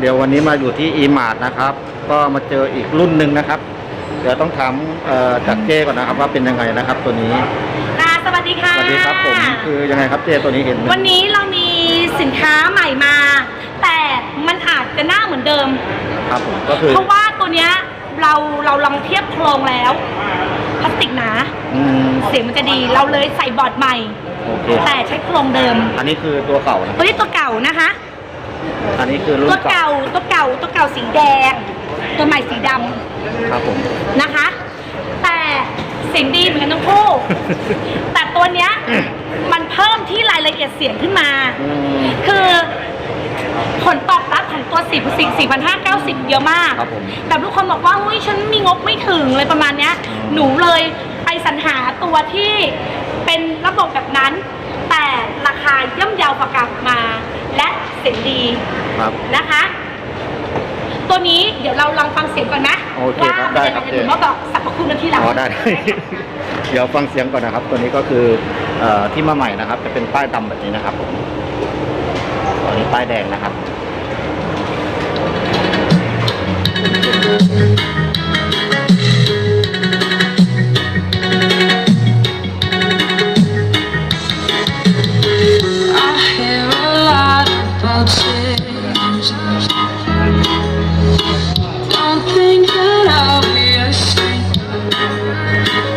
เดี๋ยววันนี้มาอยู่ที่ e m a r t นะครับ ก็มาเจออีกรุ่นหนึ่งนะครับ เดี๋ยวต้องถามเอ่อจากเจ้ก่อนนะครับว่าเป็นยังไงนะครับตัวนี้ค่ะสวัสดีค่ะ สวัสดีครับผมคือยังไงครับเจ้ตัวนี้เห็น วันนี้เรามีสินค้าใหม่มา แต่มันอาจจะหน้าเหมือนเดิม ครับผมก็คือ เพราะว่าตัวเนี้ยเราเราลองเทียบโครงแล้วพลาสติกหนาอืมเสียงมันจะดีเราเลยใส่บอร์ดใหม่โอเคแต่ใช้โครงเดิม อันนี้คือตัวเก่านะตัวนี้ตัวเก่านะคะ อันนี้คือรุ่ตัวนเก่าเก่าตัวเก่าตัวเก่าสีแดง ตัวใหม่สีดำครับผม นะคะ แต่เสียงดีเหมือนกันทั้งคู่ แต่ตัวเนี้ยมันเพิ่มที่รายละเอียดเสียงขึ้นมา อืม คือผลตอบรับของตัว4 4 4 5 9 0 เยอะมาก ครับผม แต่ทุกคนบอกว่าเฮ้ยฉันมีงบไม่ถึงเลยประมาณเนี้ย หนูเลยไปสรรหาตัวที่เป็นระบบแบบนั้น แต่ราคาย่อมเยาวกว่ากลับมา และเสียงดีครับ นะคะ ตัวนี้เดี๋ยวเราลองฟังเสียงก่อนนะโอเคว่าครับมันได้จะครับหนูมาบอกสรรพคุณกันทีหลังอ๋อได้ เดี๋ยวฟังเสียงก่อนนะครับ ตัวนี้ก็คือเอ่อที่มาใหม่นะครับ จะเป็นป้ายดำแบบนี้นะครับผมตอนนี้ป้ายแดงนะครับ Thank you.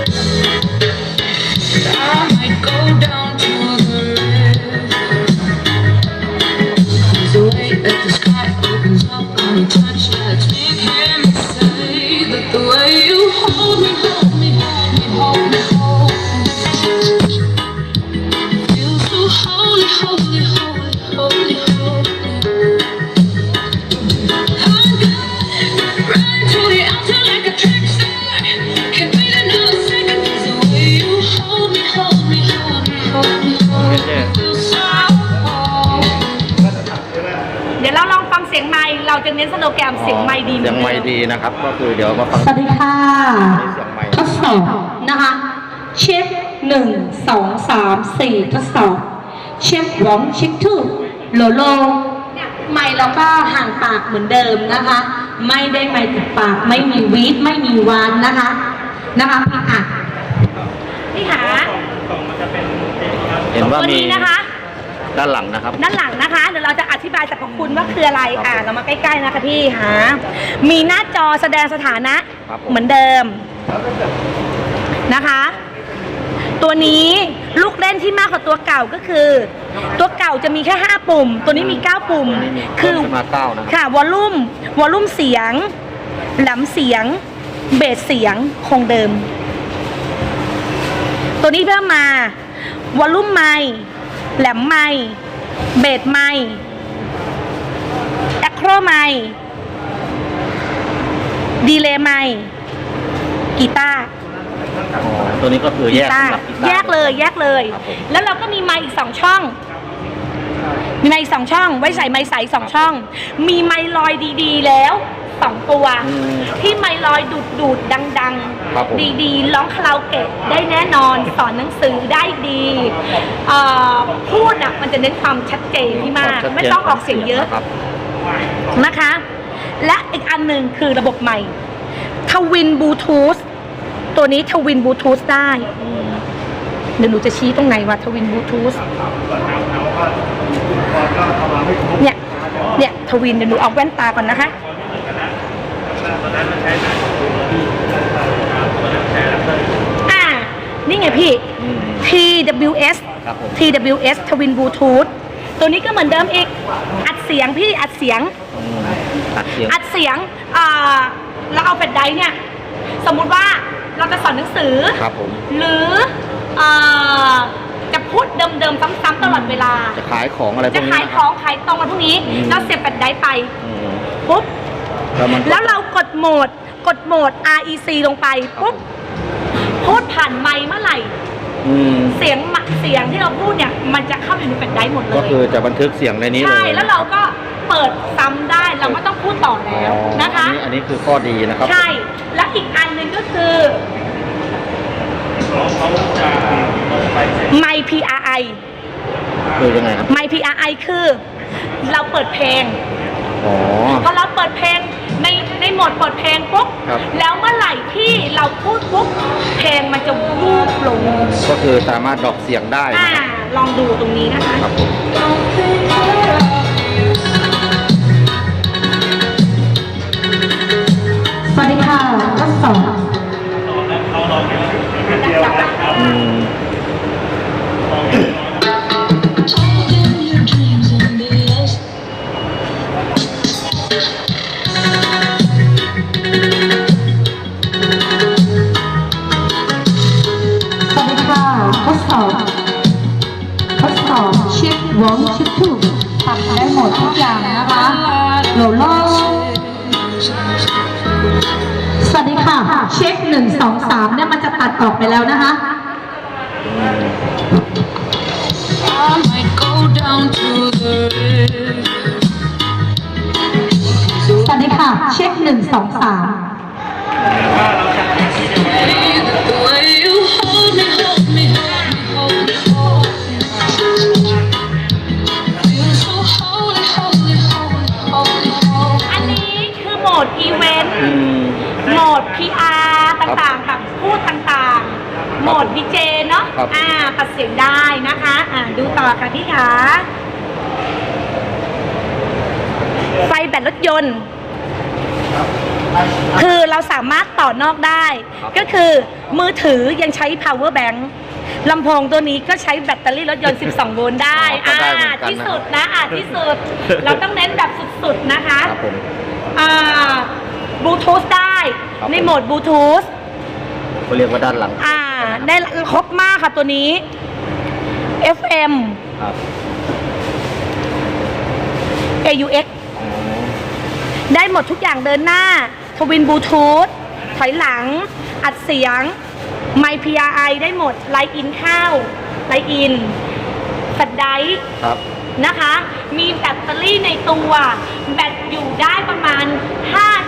สโลแกนเสียงไมค์ดีหเสียงอนไมดิค์ดีนะครับ ก็คือเดี๋ยวมาฟังสวัสดีค่ะเสียงไมค์ทดสอบนะคะเช็คหนึ่งสองสามสี่ทดสอบเช็ควองเช็คทูโลโลเนี่ยไม่แล้วก็ห่างปากเหมือนเดิมนะคะ ไม่ได้ไม่ติดปากไม่มีวีดไม่มีวานนะคะนะคะพี่อะพี่หาเห็นว่าตัวมีนี้นะคะ ด้านหลังนะครับ ด้านหลังนะคะเดี๋ยวเราจะอธิบายสรรพคุณว่าคืออะไรอ่าเรามาใกล้ๆนะคะพี่หามีหน้าจอแสดงสถานะ ครับผม เหมือนเดิมนะคะ ตัวนี้ลูกเล่นที่มากกว่าตัวเก่าก็คือ ตัวเก่าจะมีแค่ 5 ปุ่ม ตัวนี้มี 9 ปุ่ม ตัวนี้มีคืเพิ่มขึ้นมาเก้านะครับ ค่ะวอลลุ่มวอลลุ่มเสียงแหลมเสียง เบสเสียงคงเดิม ตัวนี้เพิ่มมาวอลลุ่มไมค์ แหลมไมค์เบสไมค์แอคโครไมค์ดีเลย์ไมค์กีตาร์อ๋อตัวนี้ก็คือแยกกีตาร์สำหรับกีตาร์แยกเลยแยกเลย ครับผม แล้วเราก็มีไมค์อีกสองช่อง มีไมค์อีกสองช่อง ไว้ใส่ไมค์ใสสองช่อง มีไมค์ลอยดีๆแล้วส องตัว อืมที่ไมค์ลอยดูดดูดๆดังครับผม ๆ ดีๆร้องคาราโอเกะได้แน่นอน สอนหนังสือได้ดีเอ่อพูดอะมันจะเน้นความชัดเจนที่มากควชัดจนไม่ต้องออกเสียงเยอะ ครับ นะคะ และอีกอันหนึ่งคือระบบใหม่ทวินบลูทูธตัวนี้ทวินบลูทูธได้ เดี๋ยวหนูจะชี้ตรงไหนวะทวินบลูทูธเนี่ย เนี่ยทวินเดี๋ยวหนูเอาแว่นตาก่อนนะคะ อ่า นี่ไงพี่อืม TWS ครับผม TWS ทวินบลูทูธตัวนี้ก็เหมือนเดิมอีก อัดเสียงพี่อัดเสียง อืมตัดเสียงอัดเสียงอ่าเราเอาแฟลชไดรฟ์เนี่ย สมมุติว่าเราจะสอนหนังสือ ครับผม หรืออ่าจะพูดเดิมๆ ซ้ำๆตลอดเวลา จะขายของอะไรพวจะกนี้ขายนะขครัอบ งขายตรงอะไรพวกนี้ อืมเราเสียบแฟลชไดรฟ์ไป อืมปุ๊บ แล้วมันก็ แล้วเรากดโหมด กดโหมด REC ลงไปปุ๊บพูดผ่านไมค์เมื่อไหร่ อืมเสียงมะเสียงที่เราพูดเนี่ย มันจะเข้าอยู่ในแฟลชไดรฟ์หมดเลก็ย คือจะบันทึกเสียงในนี้เลยใช่แล้วเราก็เปิดซ้ำได้เราไม่ต้องพูดต่ออ๋แล้วอนะคะอันนี้อันนี้คือข้อดีนะครับใช่ และอีกอันหนึ่งก็คือไม PRI คือยังไงครับไม PRI คือ เราเปิดเพลง อ๋อ พอเราเปิดเพลงในใน โหมดเปิดเพลงปุ๊บครับ แล้วเมื่อไหร่ที่เราพูดปุ๊บเพลงมันจะวูบลงก็คือสามารถดรอกเสียงได้อ่านะครับลองดูตรงนี้นะคะ ครับผม Don't think สวัสดีค่ะทดสอบ ทดสอบเช็ควงช็คทูปรับได้หมดทุกอย่างนะคะโหลโลสวัสดีค่ะ เช็คหนึ่งสองสามเนี่ยมันจะตัดออกไปแล้วนะคะ down to the river. สวัสดีค่ะ เช็คหนึ่งสองสาม หมดดีเจเนาะครับ อ่าตัดเสียงได้นะคะ อ่าดูต่อค่ะพี่ขาไฟแบตรถยนต์ คือเราสามารถต่อนอกได้ ครับก็คือมือถือยังใช้ power bank ลำโพงตัวนี้ก็ใช้แบตเตอรี่รถยนต์ 12 โวลต์ได้อ๋อก็อ่าได้เหมือนกันนะที่สุดนะอ่าที่สุด เราต้องเน้นแบบสุดๆนะคะ ครับผมอ่าบลูทูธได้ ครับผมในโหมดบลูทูธเขาเรียกว่าด้านหลัง อ่า ได้ครบมากค่ะตัวนี้ FM ครับ AUX อ๋อได้หมดทุกอย่างเดินหน้า ทวินบลูทูธถอยหลัง อัดเสียง ไม PRI ได้หมด ไลน์อินเข้าไลน์อินแฟลชไดรฟ์ครับ นะคะ มีแบตเตอรี่ในตัว แบตอยู่ได้ประมาณ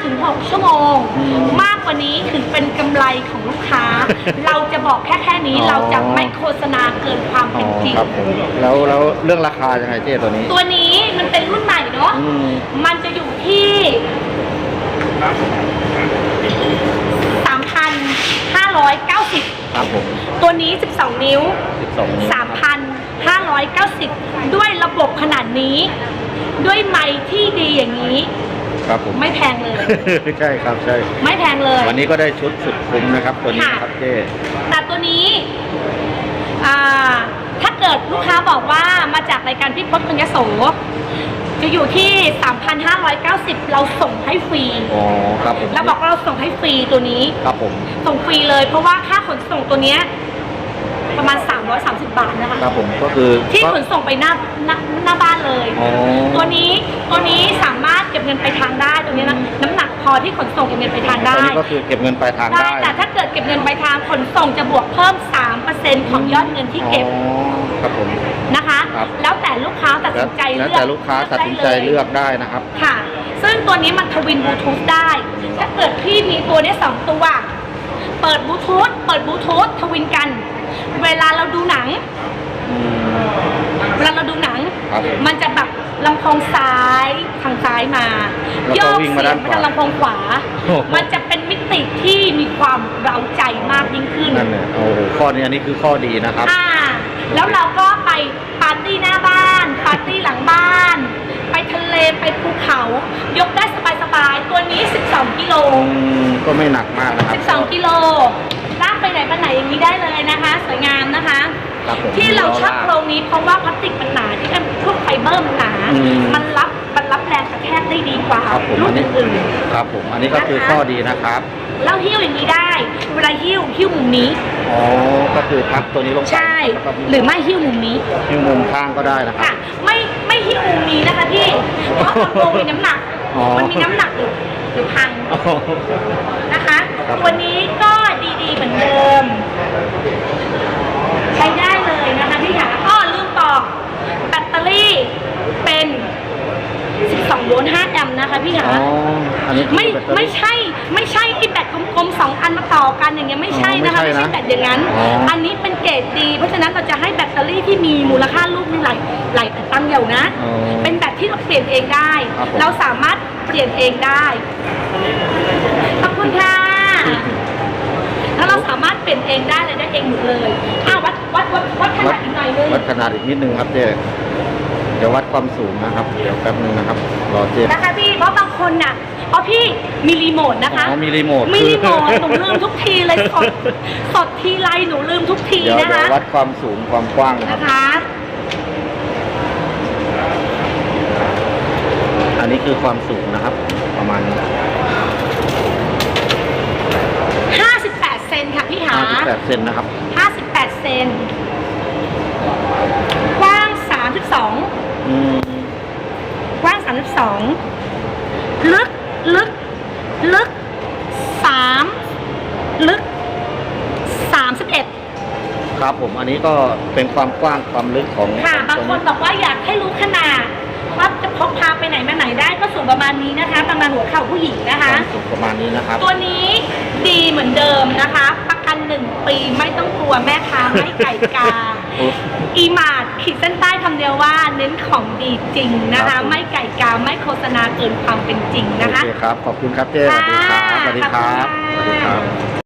5-6ชั่วโมงอืมมากกว่านี้ถึงเป็นกำไรของลูกค้า เราจะบอกแค่แค่นี้อ๋อ เราจะไม่โฆษณาเกินความอ๋อเป็นจริง ครับผมแล้วแล้วเรื่องราคายังไงเจ๊ตัวนี้ ตัวนี้มันเป็นรุ่นใหม่เนาะ อืม มันจะอยู่ที่3,590 ครับผมตัวนี้ 12 นิ้ว 12นิ้วครับ3,590 ด้วยระบบขนาดนี้ ด้วยไม้ที่ดีอย่างนี้ ครับผม ไม่แพงเลย ใช่ครับใช่ ไม่แพงเลย วันนี้ก็ได้ชุดสุดคุ้มนะครับ ตัวนี้ค่ะนะครับเจ๊แต่ตัวนี้อ่าถ้าเกิดลูกค้าบอกว่ามาจากรายการพี่พศคนยโสจะอยู่ที่ 3,590 เราส่งให้ฟรีอ๋อครับผมเราบอกว่าเราส่งให้ฟรีตัวนี้ ครับผม ส่งฟรีเลยเพราะว่าค่าขนส่งตัวเนี้ย ประมาณ 330 บาทนะคะ ครับผมก็คือที่ขนส่งไปหน้าหน้าหน้าบ้านเลย อ๋อ ตัวนี้ตัวนี้สามารถเก็บเงินไปลายทางได้ตัวนี้นะน้ำหนักพอที่ขนส่งเก็บเงินไปลายทางตัวได้นี้ก็คือเก็บเงินปลายทางได้ ได้แต่ถ้าเกิดเก็บเงินไปลายทางขนส่งจะบวกเพิ่ม 3%ของยอดเงินที่เก็บอ๋อครับผม นะคะ ครับ แล้วแต่ลูกค้าตัดแล้วสินใจแล้วเลือกแต่ลูกค้าตัดสินใจเลือกได้นะครับ ค่ะ ซึ่งตัวนี้มันทวินบลูทูธได้ ถ้าเกิดพี่มีตัวเนี้ยสองตัว เปิดบลูทูธเปิดบลูทูธทวินกัน เวลาเราดูหนังอืมเวลาเราดูหนัง ครับมันจะแบบลำโพงซ้ายทางซ้ายมาแล้วก็โยกวิ่งเสีมายด้างนไปขวาทางลำโพงขวา โอ้โห มันจะเป็นมิติที่มีความเร้าใจมากยิ่งขึ้น นั่นเนี่ยโอ้โหข้อนี้อันนี้คือข้อดีนะครับ อ่าแล้วเราก็ไปปาร์ตี้หน้าบ้าน ปาร์ตี้หลังบ้าน ไปทะเลไปภูเขา ยกได้สบายๆ ตัวนี้ 12 กิโล อืมก็ไม่หนักมากนะครับ 12 กิโล ลากไปไหนมาไหนอย่างนี้ได้เลยนะคะ สวยงามนะคะ ครับผมที่เราชอบโครงนี้เพราะว่าพลาสติกมันหนาที่เป็นพวกไฟเบอร์มันหนา อืมมันรับมันรับแรงกระแทกได้ดีกว่าครับผม รุ่อันนนี้อื่นครับผม อันนี้ก็คือข้อดีนะครับ ๆแล้วหิ้วอย่างนี้ได้ เวลาหิ้วหิ้วมุมนี้ อ๋อ ก็คือพับตัวนี้ลงไปใช่ แล้วก็หรือไม่หิ้วมุมนี้ นิ้วมุมข้างก็ได้นะครับ ค่ะไม่ไม่หิ้วมุมนี้นะคะพี่ เพราะลำโพงมีน้ำหนัก อ๋อ มันมีน้ำหนักอยู่หรือพังอ๋อ นะคะ ครับ ตัวนี้ก็ดีๆ เหมือนเดิม ใช้ได้เลยนะคะพี่ขาอ้อลืมบอกแบตเตอรี่เป็น 12 โวลต์ 5 แอมป์นะคะพี่ขาอ๋ออันนี้คือไม่แบตเตอรี่ ไม่ใช่ไม่ใช่ไอ้แบตกลมๆสองอันมาต่อกันอย่างเงี้ยไม่ใช่นะคะอ๋อไม่ไม่ใช่ใช่นะแบตอย่างนั้น อ๋ออั อันนี้เป็นเกรดดี เพราะฉะนั้นเราจะให้แบตเตอรี่ที่มีมูลค่าลูกมีหลายหลายตังค์เดียวนะ อ๋อ เป็นแบตที่เราเปลี่ยนเองได้ ครับผม เราสามารถเปลี่ยนเองได้ ขอบคุณค่ะ แล้วเราสามารถเปลี่ยนเองได้เลยได้เองหมดเลยอ้าววัดวัดวัดวัดขวันาดอีกหน่อยนึงวัดขนาดอีกนิดนึงครับเจ๊เดี๋ยววัดความสูงนะครับ เดี๋ยวแป๊บนึงนะครับ รอเจ๊นะคะพี่ เพราะบางคนน่ะเพราะพี่มีรีโมทนะคะอ๋อมีรีโมทมีรีโมทหนูลืมทุกทีเลยสดสดทีไรหนูลืมทุกทีเดี๋ยวนะเดี๋ยวคะวัดความสูงความกว้างนะครับนะคะอันนี้คือความสูงนะครับ ประมาณ 58 เซนค่ะพี่หา 58 เซนนะครับ 58 เซน กว้าง 32 อืมกว้าง 32 ลึก ลึก ลึก 3 ลึก 31 ครับผม อันนี้ก็เป็นความกว้างความลึกของค่ะของบางตัวคนบอกว่าอยากให้รู้ขนาดว่าจะพกพาไปไหนมาไหนได้ก็สูงประมาณนี้นะคะ ประมาณหัวเข่าผู้หญิงนะคคะวามสูงประมาณนี้นะครับ ตัวนี้ดีเหมือนเดิมนะคะประกัน หนึ่งปีไม่ต้องกลัวแม่ค้าไม่ไก่กาโอ้อีมาดขีดเส้นใต้คำเดียวว่าเน้นของดีจริงนะครัคะ บผม ไม่ไก่กาไม่โฆษณาเกินความเป็นจริงโอนะคะเคครับ ขอบคุณครับเจ๊สวัสดีครับ สวัสดีครับค่ะสวัสดีครับ